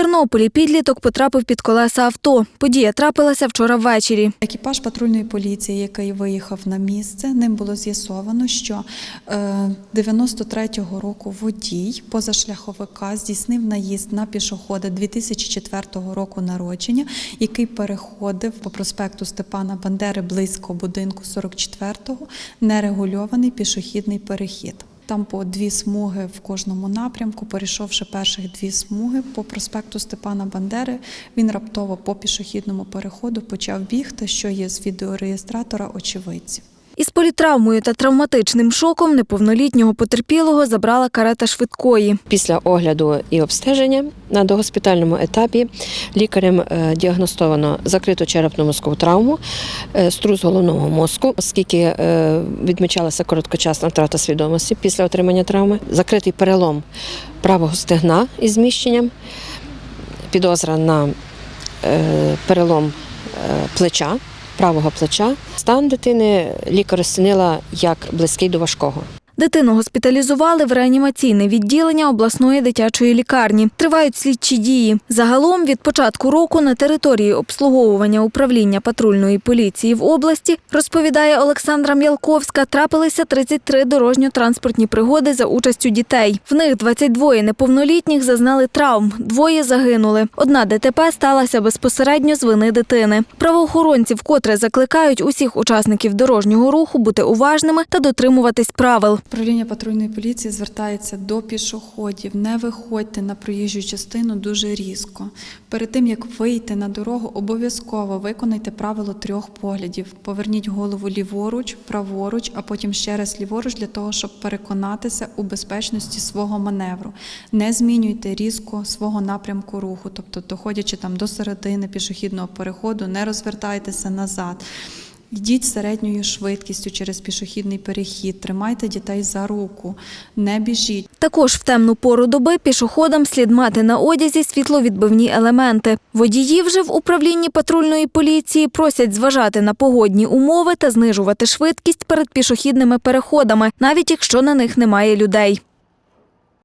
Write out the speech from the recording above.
Тернополі підліток потрапив під колеса авто. Подія трапилася вчора ввечері. Екіпаж патрульної поліції, який виїхав на місце, ним було з'ясовано, що е, 93-го року водій позашляховика здійснив наїзд на пішохода 2004 року народження, який переходив по проспекту Степана Бандери близько будинку 44-го нерегульований пішохідний перехід. Там по дві смуги в кожному напрямку, перейшовши перших дві смуги по проспекту Степана Бандери, він раптово по пішохідному переходу почав бігти, що є з відеореєстратора очевидців. Із політравмою та травматичним шоком неповнолітнього потерпілого забрала карета швидкої. Після огляду і обстеження на догоспітальному етапі лікарем е, діагностовано закриту черепно-мозкову травму, е, струс головного мозку, оскільки е, відмічалася короткочасна втрата свідомості після отримання травми, закритий перелом правого стегна із зміщенням, підозра на перелом плеча. Правого плеча стан дитини лікар оцінила як близький до важкого. Дитину госпіталізували в реанімаційне відділення обласної дитячої лікарні. Тривають слідчі дії. Загалом від початку року на території обслуговування управління патрульної поліції в області, розповідає Олександра М'ялковська, трапилися 33 дорожньо-транспортні пригоди за участю дітей. В них 22 неповнолітніх зазнали травм, двоє загинули. Одна ДТП сталася безпосередньо з вини дитини. Правоохоронці вкотре закликають усіх учасників дорожнього руху бути уважними та дотримуватись правил. Управління патрульної поліції звертається до пішоходів. Не виходьте на проїжджу частину дуже різко. Перед тим як вийти на дорогу, обов'язково виконайте правило трьох поглядів. Поверніть голову ліворуч, праворуч, а потім ще раз ліворуч для того, щоб переконатися у безпечності свого маневру. Не змінюйте різко свого напрямку руху, тобто, доходячи там до середини пішохідного переходу, не розвертайтеся назад. Йдіть середньою швидкістю через пішохідний перехід, тримайте дітей за руку, не біжіть. Також в темну пору доби пішоходам слід мати на одязі світловідбивні елементи. Водії вже в управлінні патрульної поліції просять зважати на погодні умови та знижувати швидкість перед пішохідними переходами, навіть якщо на них немає людей.